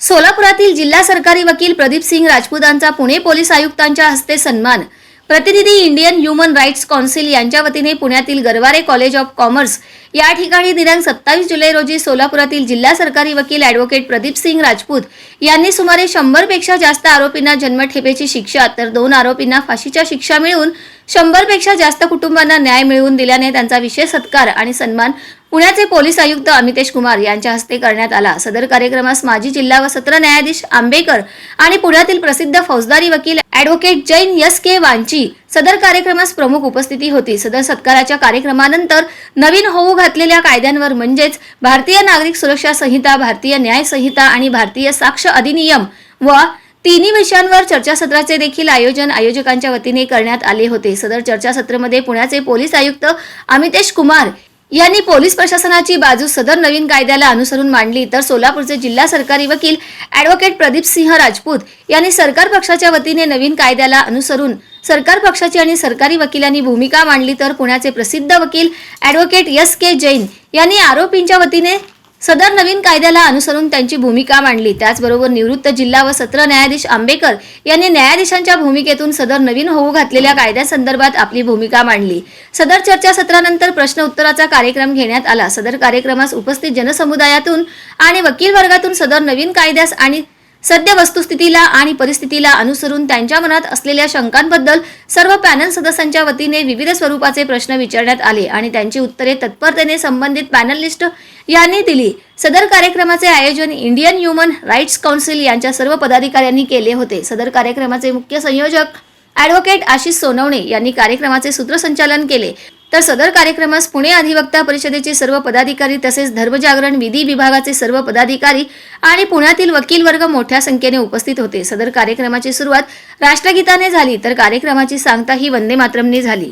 सोलापुरातील जिल्हा सरकारी वकील प्रदीप सिंग राजपूतांचा पुणे पोलीस आयुक्तांच्या हस्ते सन्मान. प्रतिनिधी इंडियन ह्युमन राईट्स कौन्सिल यांच्या वतीने पुण्यातील गरवारे कॉलेज ऑफ कॉमर्स या ठिकाणी दिनांक सत्तावीस जुलै रोजी सोलापुरातील जिल्हा सरकारी वकील ॲडव्होकेट प्रदीप सिंग राजपूत यांनी सुमारे शंभरपेक्षा जास्त आरोपींना जन्मठेपेची शिक्षा तर दोन आरोपींना फाशीच्या शिक्षा मिळवून शंभरपेक्षा जास्त कुटुंबांना न्याय मिळवून दिल्याने त्यांचा विशेष सत्कार आणि सन्मान पुण्याचे पोलीस आयुक्त अमितेश कुमार यांच्या हस्ते करण्यात आला. सदर कार्यक्रमास माजी जिल्हा व सत्र न्यायाधीश आंबेकर आणि पुण्यातील प्रसिद्ध फौजदारी वकील ॲडव्होकेट जैन यस के वांची सदर कार्यक्रमास प्रमुख उपस्थिती होती. सदर सत्काराच्या कार्यक्रमानंतर नवीन होऊ घातलेल्या कायद्यांवर म्हणजेच भारतीय नागरिक सुरक्षा संहिता भारतीय न्याय संहिता आणि भारतीय साक्ष अधिनियम व तिन्ही विषयांवर चर्चासत्राचे देखील आयोजन आयोजकांच्या वतीने करण्यात आले होते. सदर चर्चासत्रामध्ये पुण्याचे पोलीस आयुक्त अमितेश कुमार यांनी पोलीस प्रशासनाची बाजू सदर नवीन कायद्याला अनुसरून मांडली. तर सोलापूरचे जिल्हा सरकारी वकील ॲडव्होकेट प्रदीप सिंह राजपूत यांनी सरकार पक्षाच्या वतीने नवीन कायद्याला अनुसरून सरकार पक्षाची आणि सरकारी वकिलांनी भूमिका मांडली. तर पुण्याचे प्रसिद्ध वकील ॲडव्होकेट एस के जैन यांनी आरोपींच्या वतीने सदर नवीन कायद्याला अनुसरून त्यांची भूमिका मांडली. त्याचबरोबर निवृत्त जिल्हा व सत्र न्यायाधीश आंबेकर यांनी न्यायाधीशांच्या भूमिकेतून सदर नवीन होऊ घातलेल्या कायद्यासंदर्भात आपली भूमिका मांडली. सदर चर्चासत्रानंतर प्रश्न उत्तराचा कार्यक्रम घेण्यात आला. सदर कार्यक्रमास उपस्थित जनसमुदायातून आणि वकील वर्गातून सदर नवीन कायद्यास आणि सद्य वस्तुस्थितीला आणि परिस्थितीला अनुसरून त्यांच्या मनात असलेल्या शंकांबद्दल सर्व पॅनल सदस्यांच्या वतीने विविध स्वरूपाचे प्रश्न विचारण्यात आले आणि त्यांची उत्तरे तत्परतेने संबंधित पॅनलिस्ट यांनी दिली. सदर कार्यक्रमाचे आयोजन इंडियन ह्युमन राईट्स काउन्सिल यांच्या सर्व पदाधिकाऱ्यांनी केले होते. सदर कार्यक्रमाचे मुख्य संयोजक ॲडव्होकेट आशिष सोनवणे यांनी कार्यक्रमाचे सूत्रसंचालन केले. तर सदर कार्यक्रमास पुणे अधिवक्ता परिषदेचे सर्व पदाधिकारी तसेच धर्मजागरण विधी विभागाचे सर्व पदाधिकारी आणि पुण्यातील वकील वर्ग मोठ्या संख्येने उपस्थित होते. सदर कार्यक्रमाची सुरुवात राष्ट्रगीताने झाली तर कार्यक्रमाची सांगता ही वंदे मातरमने झाली.